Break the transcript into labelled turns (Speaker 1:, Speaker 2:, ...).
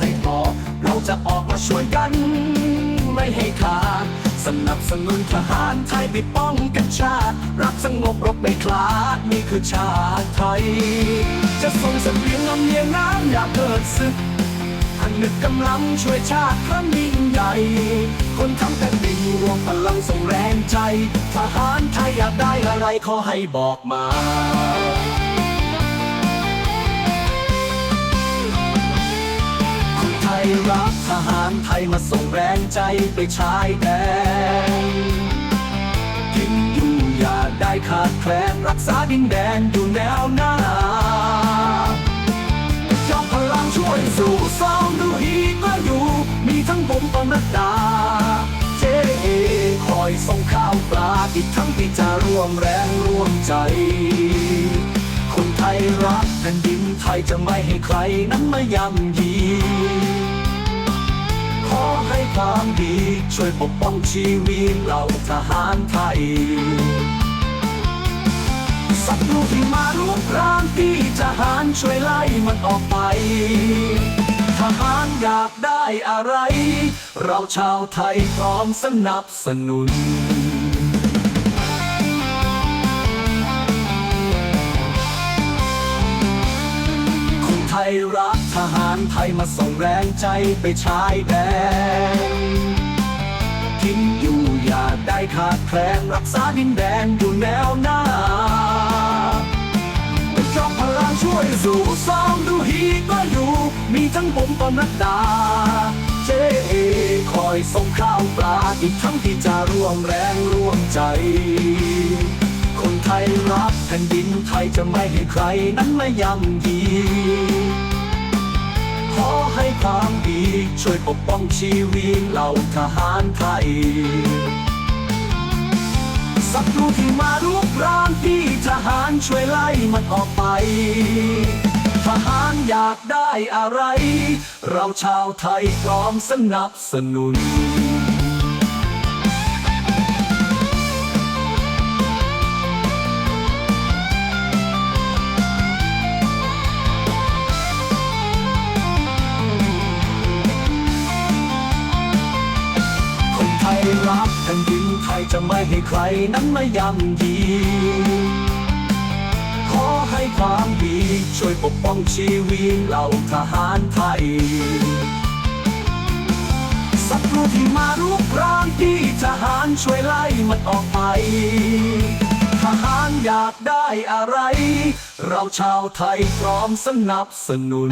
Speaker 1: ให้พอ เราจะออกมาช่วยกัน ไม่ให้ขาด สนับสนุนทหารไทยไปป้องกันชาติ รักสงบรบไม่คลาดนี่คือชาติไทย จะส่งเสบียงลำเลียงน้ำอย่าเกิดศึกผนึกกำลังช่วยชาติครั้งยิ่งใหญ่ คนทั้งแผ่นดินรวมพลังส่งแรงใจ ทหารไทยอยากได้อะไรขอให้บอกมา รักทหารไทยมาส่งแรงใจไปชายแดนกินอยู่อย่าได้ขาดแคลนรักษาดินแดนอยู่แนวหน้าจอมพลังช่วยสู้ซองดูฮีก็อยู่ มีทั้งผมปนัดดาเจเอคอยส่งข้าวปลาอีกทั้งที่จะร่วมแรงร่วมใจคนไทยรักแผ่นดินไทยจะไม่ให้ใครนั้นมาย่ำยี ให้ความดี ช่วยปกป้องชีวิตเราทหารไทยศัตรูที่มารุกรานที่ทหารช่วยไล่มันออกไป ทหารอยากได้อะไร เราชาวไทยพร้อมสนับสนุน หารไทยมาส่งแรงใจไปชายแดนกินอยู่อย่าได้ขาดแคลนรักษาดินแดนอยู่แนวหน้าเป็นจอมพลังช่วยสู่ซ้องดูฮีก็อยู่ มีทั้งผมปนัดดา เจเอคอยส่งข้าวปลาอีกทั้งที่จะร่วมแรงร่วมใจคนไทยรักแผ่นดินไทยจะไม่ให้ใครนั้นมาย่ำยี ขอให้ทางดีช่วยปกป้องชีวิตเหล่าทหารไทยศัตรูที่มาลุกรานที่ทหารช่วยไล่มันออกไป ทหารอยากได้อะไร เราชาวไทยพร้อมสนับสนุน รักแผ่นดินไทยจะไม่ให้ใครนั้นมาย่ำยีขอให้ความดีช่วยปกป้องชีวิตเหล่าทหารไทยศัตรูที่มารุกรานที่ทหารช่วยไล่มันออกไป ทหารอยากได้อะไร เราชาวไทยพร้อมสนับสนุน